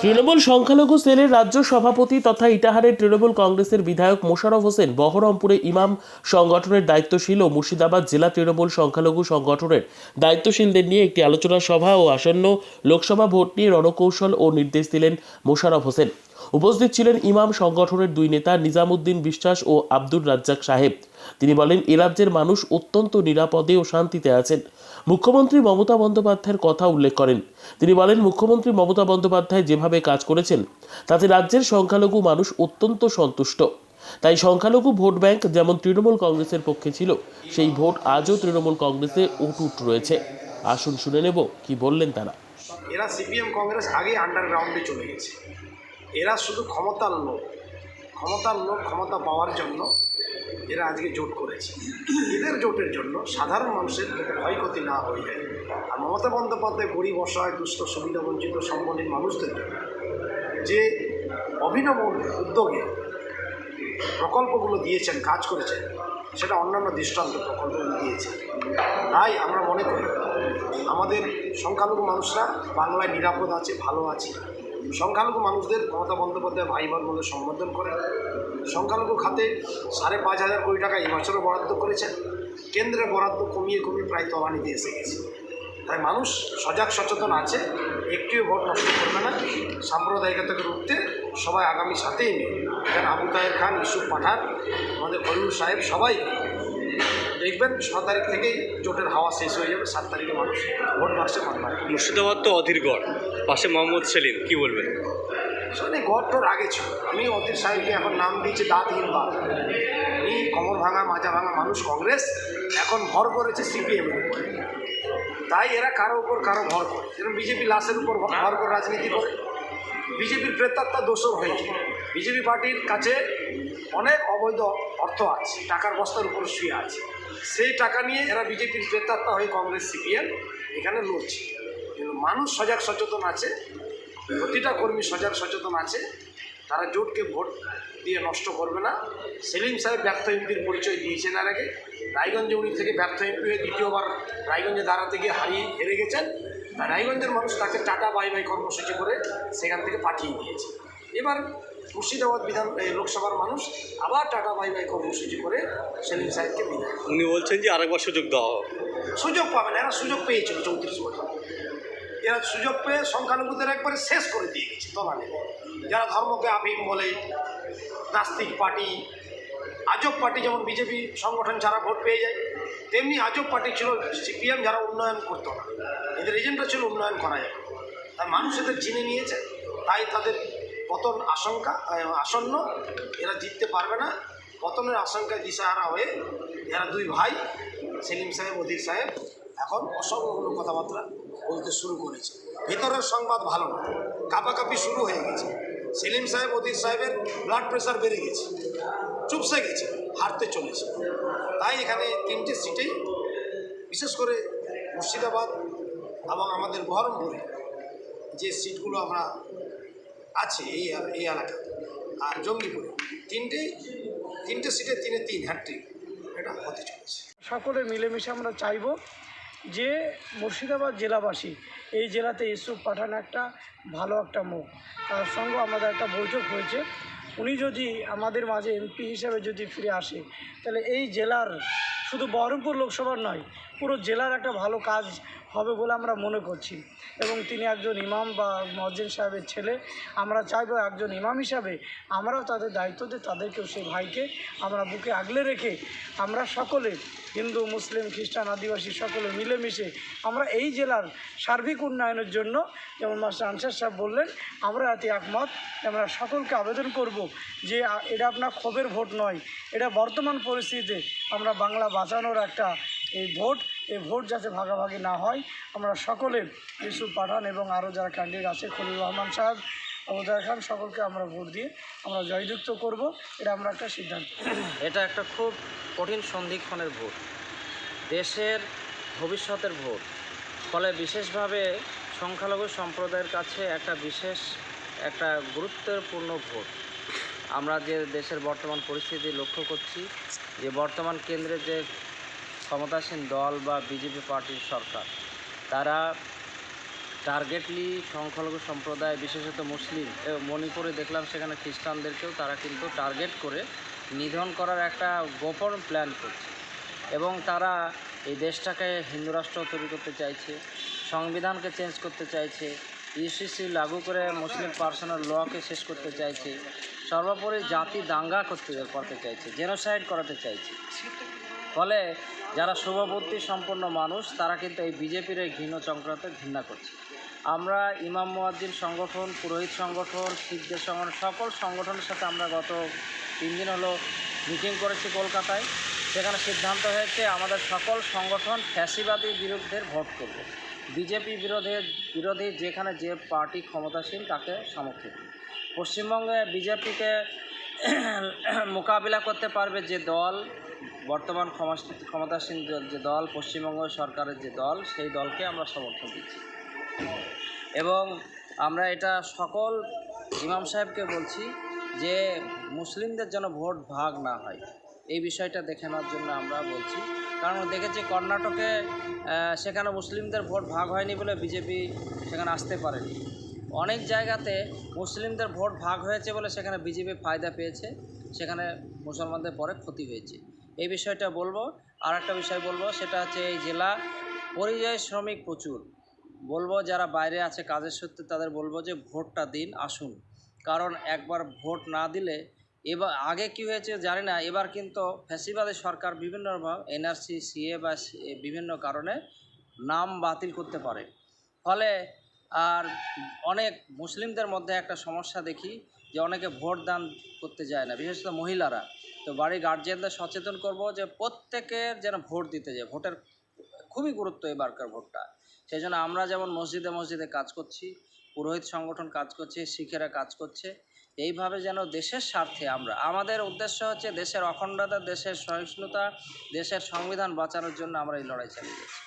তৃণমূল সংখ্যালঘু সেলের রাজ্য সভাপতি তথা ইটাহারের তৃণমূল কংগ্রেসের বিধায়ক মোশাররফ হোসেন বহরমপুরে ইমাম সংগঠনের দায়িত্বশীল ও মুর্শিদাবাদ জেলা তৃণমূল সংখ্যালঘু সংগঠনের দায়িত্বশীলদের নিয়ে একটি আলোচনা সভা ও আসন্ন লোকসভা ভোট নিয়ে রণকৌশল ও নির্দেশ দিলেন মোশাররফ হোসেন। উপস্থিত ছিলেন ইমাম সংগঠনের দুই নেতা নিজামুদ্দিন বিশ্বাস ও আব্দুর রাজ্জাক সাহেব। তিনি বলেন, এ রাজ্যের মানুষ অত্যন্ত নিরাপদে ও শান্তিতে আছেন। মুখ্যমন্ত্রী মমতা বন্দ্যোপাধ্যায়ের কথা উল্লেখ করেন। তিনি বলেন, মুখ্যমন্ত্রী মমতা বন্দ্যোপাধ্যায় যেভাবে কাজ করেছেন, তাতে রাজ্যের সংখ্যালঘু মানুষ অত্যন্ত সন্তুষ্ট। তাই সংখ্যালঘু ভোট ব্যাংক যেমন তৃণমূল কংগ্রেসের পক্ষে ছিল, সেই ভোট আজও তৃণমূল কংগ্রেসে অটুট রয়েছে। আসুন শুনে নেব কি বললেন তারা। এরা সিপিএম কংগ্রেস আগেই আন্ডারগ্রাউন্ডে চলে গেছে। এরা শুধু ক্ষমতার লোক। ক্ষমতার লোক ক্ষমতা পাওয়ার জন্য এরা আজকে জোট করেছে। এদের জোটের জন্য সাধারণ মানুষের যাতে ক্ষয়ক্ষতি না হয়ে যায়। আর মমতা বন্দ্যোপাধ্যায় গরিব, অসহায়, দুস্থ, সুবিধা, বঞ্চিত সম্পন্নের মানুষদের জন্য যে অভিনব উদ্যোগে প্রকল্পগুলো দিয়েছেন, কাজ করেছেন, সেটা অন্যান্য দৃষ্টান্ত প্রকল্পগুলো দিয়েছেন তাই আমরা মনে করি আমাদের সংখ্যালঘু মানুষরা বাংলায় নিরাপদ আছে, ভালো আছে। সংখ্যালঘু মানুষদের মমতা বন্দ্যোপাধ্যায় ভাই বোন বলে সম্বোধন করেন। সংখ্যালঘু খাতে সাড়ে পাঁচ হাজার কোটি টাকা এই বছরও বরাদ্দ করেছেন। কেন্দ্রের বরাদ্দ কমিয়ে কমিয়ে প্রায় তলানিতে এসে গেছে। তাই মানুষ সজাগ সচেতন আছে, একটিও ভোট নষ্ট করবে না। সাম্প্রদায়িকতাকে রুখতে সবাই আগামী সাথেই নেই এখানে আবু তাহের খান, ইউসুফ পাঠান, আমাদের খলিল সাহেব সবাই দেখবেন ছ তারিখ থেকেই জোটের হাওয়া শেষ হয়ে যাবে, সাত তারিখে মানুষ ভোট বাক্সে মুর্শিদাবাদ তো অধীরগড় পাশে মোহাম্মদ সেলিম, কি বলবেন? আসলে গড়টোর আগে ছিল। আমি অতীত সাহেবকে এখন নাম দিয়েছি দাঁতহীন বাপ উনি কমর ভাঙা, মাজা ভাঙা মানুষ কংগ্রেস, এখন ভর করেছে সিপিএমের উপরে। তাই এরা কারও উপর কারও ভর করে। যেরকম বিজেপি লাশের উপর ভর করে রাজনীতি করে, বিজেপির প্রেতাত্মা দোষর হয়েছে বিজেপি পার্টির কাছে অনেক অবৈধ অর্থ আছে, টাকার বস্তার উপর শুয়ে আছে। সেই টাকা নিয়ে এরা বিজেপির প্রেতাত্মা হয়ে কংগ্রেস, সিপিএম এখানে লড়ছে। মানুষ সজাগ সচেতন আছে প্রতিটা কর্মী সজাগ সচেতন আছে। তারা জোটকে ভোট দিয়ে নষ্ট করবে না। সেলিম সাহেব ব্যর্থ এমপির পরিচয় দিয়েছেন আর আগে। রায়গঞ্জে উনি থেকে ব্যর্থ এমপি হয়ে দ্বিতীয়বার রায়গঞ্জে দাঁড়াতে গিয়ে হারিয়ে হেরে গেছেন। আর রায়গঞ্জের মানুষ তাকে টাটা বাই বাই কর্মসূচি করে সেখান থেকে পাঠিয়ে দিয়েছে। এবার মুর্শিদাবাদ বিধান এই লোকসভার মানুষ আবার টাটা বাই বাই কর্মসূচি করে সেলিম সাহেবকে বিদায় উনি বলছেন যে আরেকবার সুযোগ দেওয়া হবে সুযোগ পাবেন এরা সুযোগ পেয়েছিল চৌত্রিশ বছর। এরা সুযোগ পেয়ে সংখ্যালঘুদের একবারে শেষ করে দিয়ে গেছে তলানে। যারা ধর্মকে আফিম বলে, নাস্তিক পার্টি, আজব পার্টি যেমন বিজেপি সংগঠন যারা ভোট পেয়ে যায়, তেমনি আজব পার্টি ছিল সিপিএম যারা উন্নয়ন করতো না। এদের এজেন্ডা ছিল উন্নয়ন করা যাবে। তাই মানুষ এদের চিনে নিয়েছে, তাই তাদের পতন আশঙ্কা আসন্ন। এরা জিততে পারবে না। পতনের আশঙ্কায় দিশাহারা হয়ে এরা দুই ভাই, সেলিম সাহেব, অধীর সাহেব এখন অসংখ্য কথাবার্তা বলতে শুরু করেছে। ভিতরের সংবাদ ভালো না। কাপাকাপি শুরু হয়ে গেছে। সেলিম সাহেব, অতীত সাহেবের ব্লাড প্রেশার বেড়ে গেছে। চুপসে গেছে হারতে চলেছে। তাই এখানে তিনটে সিটেই, বিশেষ করে মুর্শিদাবাদ এবং আমাদের বহরমপুরে যে সিটগুলো আমরা আছে এই এই এলাকাতে আর জঙ্গিপুরে, তিনটে তিনটে সিটে তিনে তিন হ্যাট্রিক এটা হতে চলেছে। সকলে মিলেমিশে আমরা চাইব যে মুর্শিদাবাদ জেলাবাসী এই জেলাতে ইউসুফ পাঠান একটা ভালো একটা মুখ। তার সঙ্গে আমাদের একটা বৈঠক হয়েছে। উনি যদি আমাদের মাঝে এমপি হিসাবে যদি ফিরে আসে, তাহলে এই জেলার শুধু বহরমপুর লোকসভার নয় পুরো জেলার একটা ভালো কাজ হবে বলে আমরা মনে করছি। এবং তিনি একজন ইমাম বা মজ্জিন সাহেবের ছেলে। আমরা চাইব একজন ইমাম হিসাবে আমরাও তাদের দায়িত্ব দিয়ে তাদেরকেও সেই ভাইকে আমরা বুকে আগলে রেখে আমরা সকলে হিন্দু, মুসলিম, খ্রিস্টান, আদিবাসী সকলে মিলেমিশে আমরা এই জেলার সার্বিক উন্নয়নের জন্য যেমন মাস্টার আনসার সাহেব বললেন, আমরা এতে একমত। আমরা সকলকে আবেদন করব যে এটা আপনার ক্ষোভের ভোট নয়। এটা বর্তমান পরিস্থিতিতে আমরা বাংলা বাঁচানোর একটা এই ভোট এই ভোট যাতে ভাগাভাগি না হয়, আমরা সকলে ইউসুফ পাঠান এবং আরও যারা ক্যান্ডিডেট আছে খলিল রহমান সাহেব আবুদার খান সকলকে আমরা ভোট দিয়ে আমরা জয়যুক্ত করব। এটা আমরা একটা সিদ্ধান্ত। এটা একটা খুব কঠিন সন্ধিক্ষণের ভোট। দেশের ভবিষ্যতের ভোট। ফলে বিশেষভাবে সংখ্যালঘু সম্প্রদায়ের কাছে একটা বিশেষ, একটা গুরুত্বপূর্ণ ভোট। আমরা যে দেশের বর্তমান পরিস্থিতি লক্ষ্য করছি, যে বর্তমান কেন্দ্রে যে ক্ষমতাসীন দল বা বিজেপি পার্টির সরকার, তারা টার্গেটলি সংখ্যালঘু সম্প্রদায়, বিশেষত মুসলিম মণিপুরে দেখলাম সেখানে খ্রিস্টানদেরকেও তারা কিন্তু টার্গেট করে নিধন করার একটা গোপন প্ল্যান করছে এবং তারা এই দেশটাকে হিন্দু রাষ্ট্র তৈরি করতে চাইছে, সংবিধানকে চেঞ্জ করতে চাইছে ইউসিসি লাগু করে মুসলিম পার্সোনাল লকে শেষ করতে চাইছে, সর্বোপরি জাতি দাঙ্গা করতে করতে চাইছে জেনোসাইড করাতে চাইছে। ফলে যারা শুভবুদ্ধি সম্পন্ন মানুষ, তারা কিন্তু এই বিজেপির এই ঘৃণ চক্রাতে ঘৃণা করছে। আমরা ইমাম মুয়াজ্জিন সংগঠন, পুরোহিত সংগঠন, শিখদের সংগঠন, সকল সংগঠনের সাথে আমরা গত তিন দিন হলো মিটিং করেছি কলকাতায়। সেখানে সিদ্ধান্ত হয়েছে, আমাদের সকল সংগঠন ফ্যাসিবাদী বিরুদ্ধে ভোট করব। বিজেপি বিরোধে, বিরোধী যেখানে যে পার্টি ক্ষমতাসীন, তাকে সমর্থিত পশ্চিমবঙ্গে বিজেপিকে মোকাবিলা করতে পারবে যে দল বর্তমান ক্ষমা- ক্ষমতাসীন যে- দল, পশ্চিমবঙ্গ সরকারের যে দল, সেই দলকে আমরা সমর্থন দিচ্ছি। এবং আমরা এটা সকল ইমাম সাহেবকে বলছি যে, মুসলিমদের যেন ভোট ভাগ না হয়। এই বিষয়টা দেখে জন্য আমরা বলছি। কারণ দেখেছি কর্ণাটকে সেখানে মুসলিমদের ভোট ভাগ হয়নি বলে বিজেপি সেখানে আসতে পারেনি। অনেক জায়গাতে মুসলিমদের ভোট ভাগ হয়েছে বলে সেখানে বিজেপি ফায়দা পেয়েছে। সেখানে মুসলমানদের পরে ক্ষতি হয়েছে। এই বিষয়টা বলব। আর একটা বিষয় বলব, সেটা হচ্ছে এই জেলা পরিযায়ী শ্রমিক প্রচুর। বলব যারা বাইরে আছে কাজের সূত্রে তাদের বলব যে ভোটটা দিন, আসুন। কারণ একবার ভোট না দিলে এবার, আগে কি হয়েছে জানি না, এবার কিন্তু ফ্যাসিবাদী সরকার বিভিন্ন এনআরসি, সিএ বা বিভিন্ন কারণে নাম বাতিল করতে পারে। ফলে আর অনেক মুসলিমদের মধ্যে একটা সমস্যা দেখি যে অনেকে ভোট দান করতে যায় না বিশেষত মহিলারা। তো বাড়ির গার্জিয়ানদের সচেতন করব যে প্রত্যেকের যেন ভোট দিতে যায়। ভোটের খুবই গুরুত্ব এবারকার ভোটটা। সেই জন্য আমরা যেমন মসজিদে মসজিদে কাজ করছি পুরোহিত সংগঠন কাজ করছে শিখেরা কাজ করছে এইভাবে যেন দেশের স্বার্থে আমরা আমাদের উদ্দেশ্য হচ্ছে দেশের অখণ্ডতা দেশের সহিষ্ণুতা দেশের সংবিধান বাঁচানোর জন্য আমরা এই লড়াই চালিয়ে যাচ্ছি।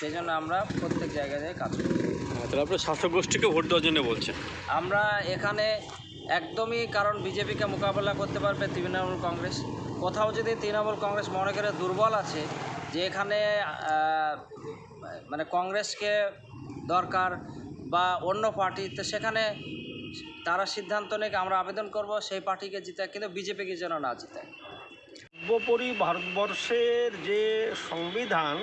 সেই জন্য আমরা প্রত্যেক জায়গায় কাজ করছি। তাহলে আপনার শাসক গোষ্ঠীকে ভোট দেওয়ার জন্য বলছেন। আমরা এখানে একদমই কারণ বিজেপিকে মোকাবেলা করতে পারবে তৃণমূল কংগ্রেস। কোথাও যদি তৃণমূল কংগ্রেস মনে করে দুর্বল আছে যে এখানে মানে কংগ্রেসকে দরকার বা অন্য পার্টি, তো সেখানে তারা সিদ্ধান্ত নিয়ে আমরা আবেদন করব, সেই পার্টিকে জিতে, কিন্তু বিজেপিকে যেন না জিতায় সর্বোপরি ভারতবর্ষের যে সংবিধান,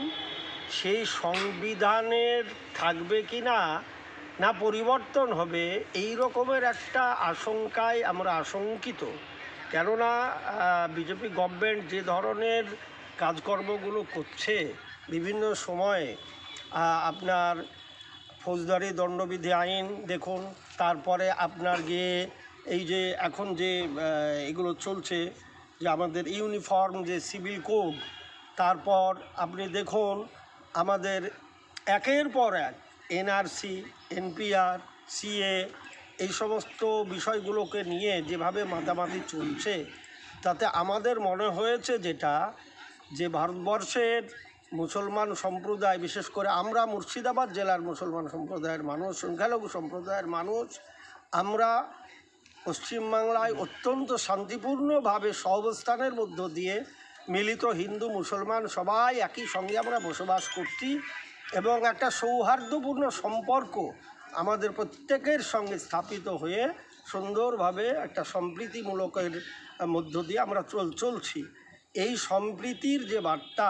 সেই সংবিধানের থাকবে কি না না পরিবর্তন হবে, এই রকমের একটা আশঙ্কায় আমরা আশঙ্কিত। কেননা বিজেপি গভর্নমেন্ট যে ধরনের কাজকর্মগুলো করছে, বিভিন্ন সময়ে আপনার ফৌজদারি দণ্ডবিধি আইন দেখুন, তারপরে আপনার গিয়ে এই যে এখন যে এগুলো চলছে, যে আমাদের ইউনিফর্ম যে সিভিল কোড তারপর আপনি দেখুন, আমাদের একের পর এক এনআরসি, এনপিআর, সিএ এই সমস্ত বিষয়গুলোকে নিয়ে যেভাবে মাতামাতি চলছে, তাতে আমাদের মনে হয়েছে যেটা, যে ভারতবর্ষের মুসলমান সম্প্রদায়, বিশেষ করে আমরা মুর্শিদাবাদ জেলার মুসলমান সম্প্রদায়ের মানুষ, সংখ্যালঘু সম্প্রদায়ের মানুষ, আমরা পশ্চিমবাংলায় অত্যন্ত শান্তিপূর্ণভাবে সহবস্থানের মধ্য দিয়ে মিলিত হিন্দু মুসলমান সবাই একই সঙ্গে আমরা বসবাস করছি। এবং একটা সৌহার্দ্যপূর্ণ সম্পর্ক আমাদের প্রত্যেকের সঙ্গে স্থাপিত হয়ে সুন্দরভাবে একটা সম্প্রীতিমূলকের মধ্য দিয়ে আমরা চল, চলছি। এই সম্প্রীতির যে বার্তা,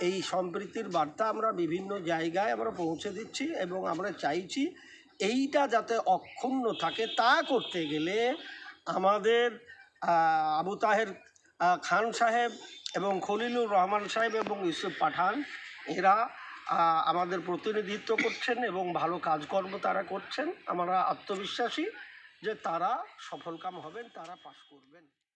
এই সম্প্রীতির বার্তা আমরা বিভিন্ন জায়গায় আমরা পৌঁছে দিচ্ছি এবং আমরা চাইছি এইটা যাতে অক্ষুণ্ণ থাকে তা করতে গেলে আমাদের আবু তাহের খান সাহেব এবং খলিলুর রহমান সাহেব এবং ইউসুফ পাঠান, এরা আমাদের প্রতিনিধিত্ব করছেন এবং ভালো কাজকর্ম তারা করছেন। আমরা আত্মবিশ্বাসী যে তারা সফলকাম হবেন, তারা পাশ করবেন।